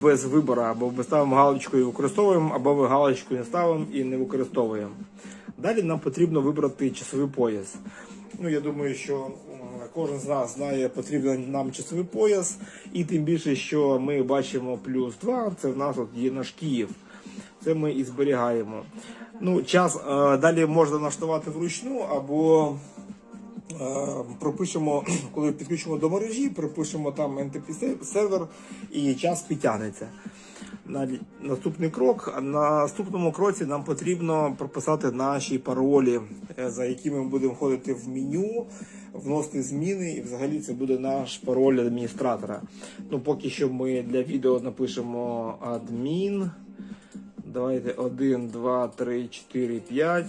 без вибору, або ми ставимо галочку і використовуємо, або ви галочку не ставимо і не використовуємо. Далі нам потрібно вибрати часовий пояс. Ну, я думаю, що кожен з нас знає, потрібен нам часовий пояс, і тим більше, що ми бачимо плюс 2, це в нас от є наш Київ. Це ми і зберігаємо. Ну, час е, далі можна налаштувати вручну або Е, пропишемо, коли підключимо до мережі, пропишемо там NTP сервер і час підтягнеться. На- Наступний крок. На наступному кроці нам потрібно прописати наші паролі, е, за якими ми будемо входити в меню, вносити зміни, і взагалі це буде наш пароль адміністратора. Ну, поки що ми для відео напишемо адмін. Давайте 1, 2, 3, 4, 5.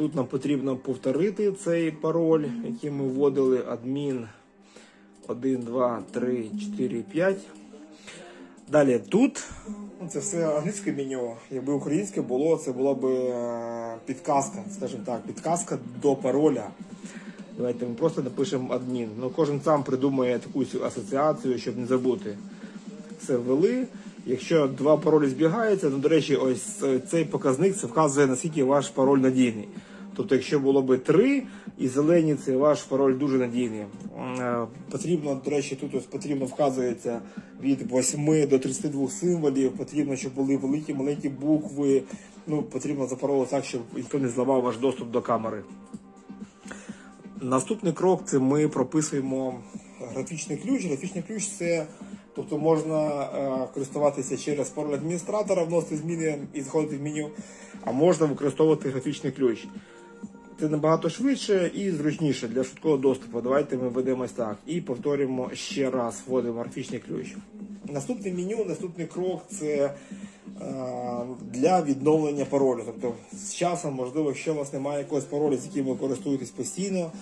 Тут нам потрібно повторити цей пароль, який ми вводили. Адмін 1, 2, 3, 4, 5. Далі тут ну, це все англійське меню. Якби українське було, це була б е, підказка, скажімо так, підказка до пароля. Давайте ми просто напишемо адмін. Ну, кожен сам придумає таку асоціацію, щоб не забути. Все ввели. Якщо два паролі збігаються, ну до речі, ось е, цей показник це вказує наскільки ваш пароль надійний. Тобто, якщо було би три і зелені, це ваш пароль дуже надійний. Е, Потрібно, до речі, тут ось потрібно вказується від 8 до 32 символів. Потрібно, щоб були великі, маленькі букви. Ну, потрібно запаролити так, щоб ніхто не зламав ваш доступ до камери. Наступний крок це ми прописуємо графічний ключ. Графічний ключ це тобто можна е, користуватися через пароль адміністратора, вносити зміни і заходити в меню, а можна використовувати графічний ключ. Це набагато швидше і зручніше для швидкого доступу. Давайте ми ведемо ось так і повторюємо ще раз, вводимо графічний ключ. Наступне меню, наступний крок це е, для відновлення паролю. Тобто з часом, можливо, якщо у вас немає якогось паролю, з яким ви користуєтесь постійно,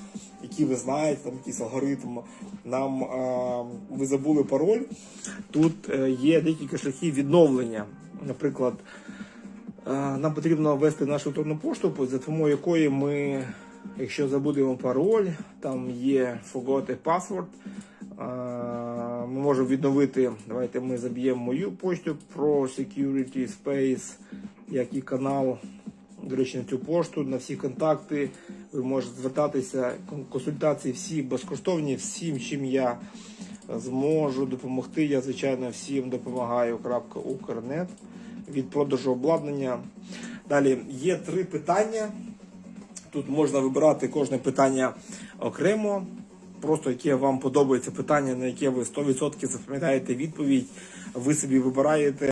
який ви знаєте, там якийсь алгоритм, нам е, ви забули пароль. Тут е, є декілька шляхів відновлення. Наприклад, нам потрібно ввести нашу електронну пошту, за допомогою якої ми, якщо забудемо пароль, там є forgot a password, е, ми можемо відновити. Давайте ми заб'ємо мою почту про Security Space, як і канал. До речі, на цю пошту, на всі контакти. Ви можете звертатися. Консультації всі безкоштовні, всім, чим я зможу допомогти. Я, звичайно, всім допомагаю. Крапка Укрнет від продажу обладнання. Далі є три питання. Тут можна вибирати кожне питання окремо. Просто яке вам подобається питання, на яке ви 100% запам'ятаєте відповідь. Ви собі вибираєте.